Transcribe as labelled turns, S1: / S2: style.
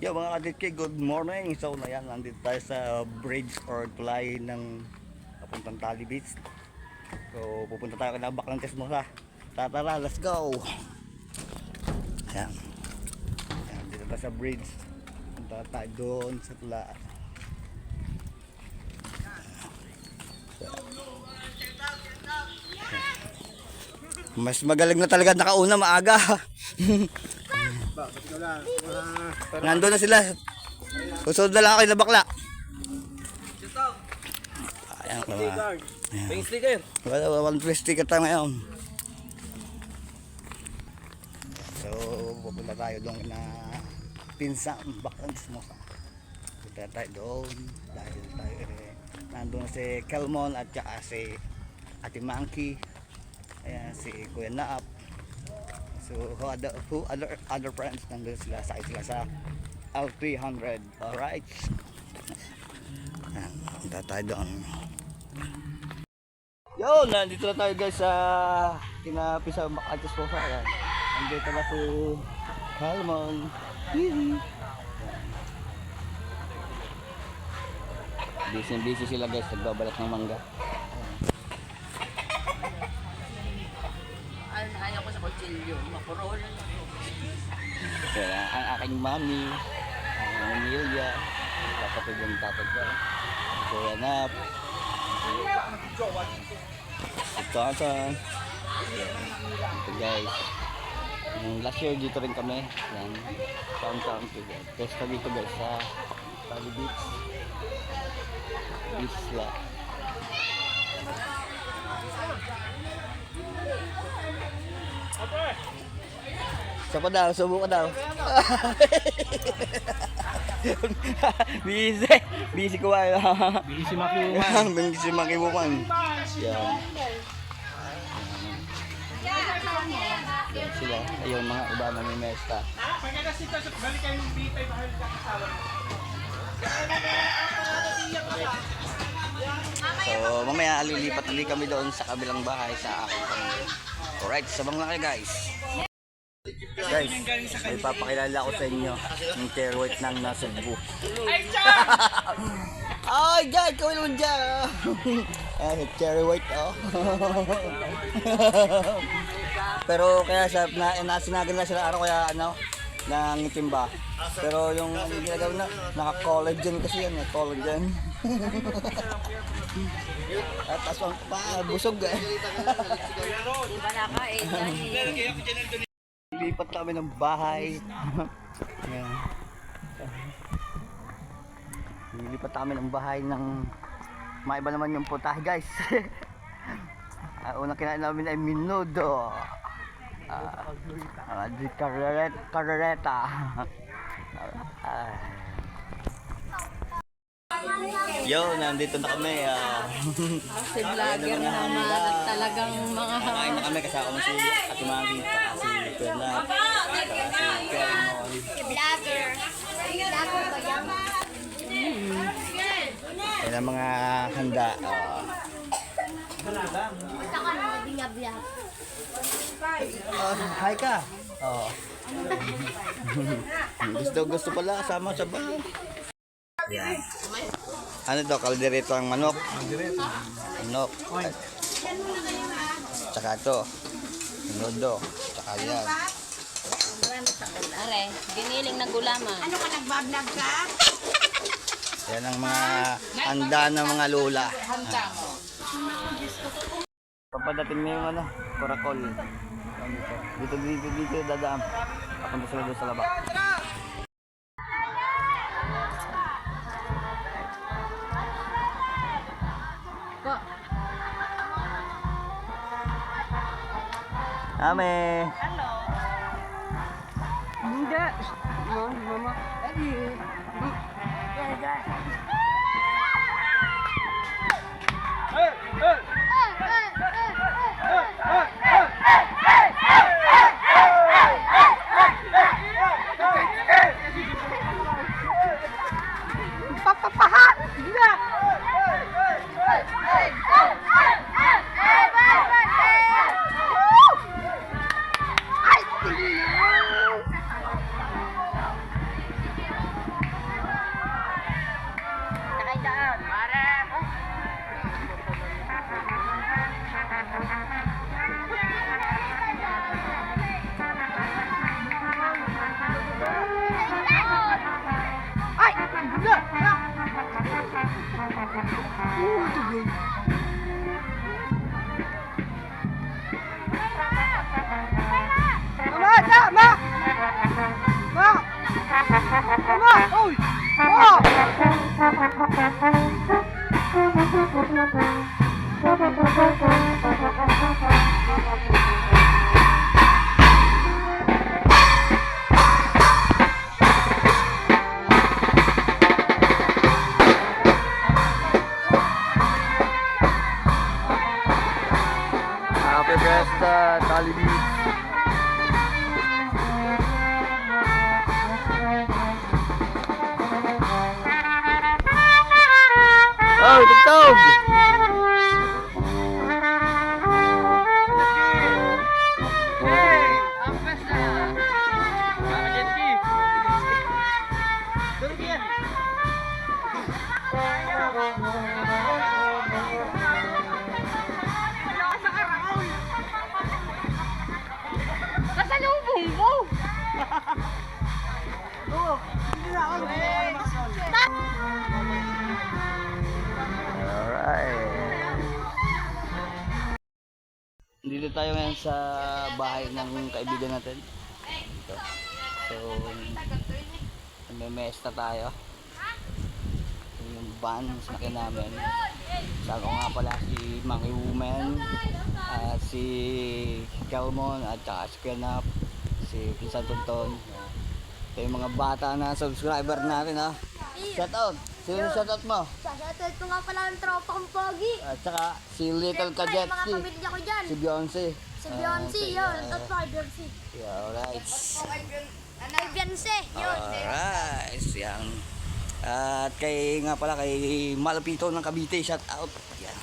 S1: Yo mga kaditki, good morning. So na yan, nandito tayo sa bridge or tulay ng papuntang Tali Beach. So pupunta tayo kay Baklang Tesmosa. Tatara, let's go! Ayan. Ayan, dito tayo sa bridge. Punta tayo doon sa tulay. Mas magaling na talaga nakauna maaga. Nandun na sila. Susunod na lang ako yung bakla. Ayan, mga.
S2: Pink sticker.
S1: Wala, wala, one place ticket tayo ngayon. So, pupunta tayo doon na pinsang baklang smosa. Punta tayo doon. Dahil tayo eh, nandun si Kelmon at saka si Ate Monkey. Ayan, si Kuya Naap. So, who other, who other, other friends nandun sila, sakay sila sa L300. Alright. Ayan, punta tayo doon. Yo, nandito na tayo guys sa kinapi sa Makatis po sa ayan. Nandito na si Kalmon. Hihi. Busy busy sila guys, nagbabalat ng mangga.
S2: Kutsilyo. Makurol.
S1: Kaya ang aking mami, ang Emilia, kapatid yung tatag ko. Kuya Nap. Si Tata. Ito guys. Yung last year dito rin kami. Yan. Taon-taon to guys. Pesta dito guys sa Pali Beach. Isla. Isa pa daw, subo ka daw. busy. Busy ko ay.
S2: Busy makiuman.
S1: Busy si makibukan. Yan. Yan sila. Ayun, mga iba na may mesta. So, mamaya alilipat ulit kami doon sa kabilang bahay sa aking pamilya. Alright, sabang lang kayo guys. Guys, may papakilala ko sa inyo yung terwit ng nasa Cebu. Ay, dyan! Kawin mo dyan! Ay, cherry white, oh. Pero kaya sa na, nasinagan na sila araw kaya ano, nangitimba. Pero yung yung ginagawa na, naka-collagen kasi yan, eh, collagen. At aswang pa, busog eh.
S2: Di ba nakain?
S1: Lipat kami ng bahay. Ayan. Lilipat kami ng bahay ng maiba naman yung putahe guys. Ang unang kinain namin ay minudo. Ah, uh, di kareret, karereta. Ah. Yo, nandito na kami. ah.
S2: Si vlogger naman at talagang mga...
S1: Kakain na kami kasama si Ate Mami, si Kuya si.
S3: Vlogger. Vlogger ba yan?
S1: Yan ang mga handa. ah.
S3: Basta ka naman din vlog.
S1: Oh, hi ka. Oh. gusto gusto pala kasama sa bahay. Yan. Ano to? Kalderito ang manok. Manok. At, tsaka to. Nudo. Tsaka yan.
S2: Are, giniling ng gulaman.
S3: Ano ka nagbablog ka?
S1: Yan ang mga handa ng mga lola. Papadating na yung ano, korakol. dito. Dito, dito, Akan dadaan. Papunta sila doon sa laba. Ame. Hello. Hindi. Mama. Eddie. Come on! Oh! Oh!
S2: Oh, the
S1: dog! Dito tayo ngayon sa bahay ng kaibigan natin. Dito. So, namemesta tayo. Ito yung van sa akin namin. Ko nga pala si Monkey Woman, at si Kelmon, at saka si Kenap, si Pinsan Tonton. Ito yung mga bata na subscriber natin ha. Shout out! Sino yung shout out mo?
S3: Sasatid ko nga pala ang tropa kong pogi.
S1: At saka si Little
S3: Siyempre, mga
S1: Kajetski.
S3: pamilya ko dyan.
S1: Si Beyonce.
S3: Si Beyonce,
S1: Ah,
S3: yun.
S1: yeah.
S3: At pa Beyonce.
S1: Yeah, alright.
S3: Ay, Beyonce, yun.
S1: Alright. Yan. At kay nga pala kay Malapito ng Cavite, shout out. Yan.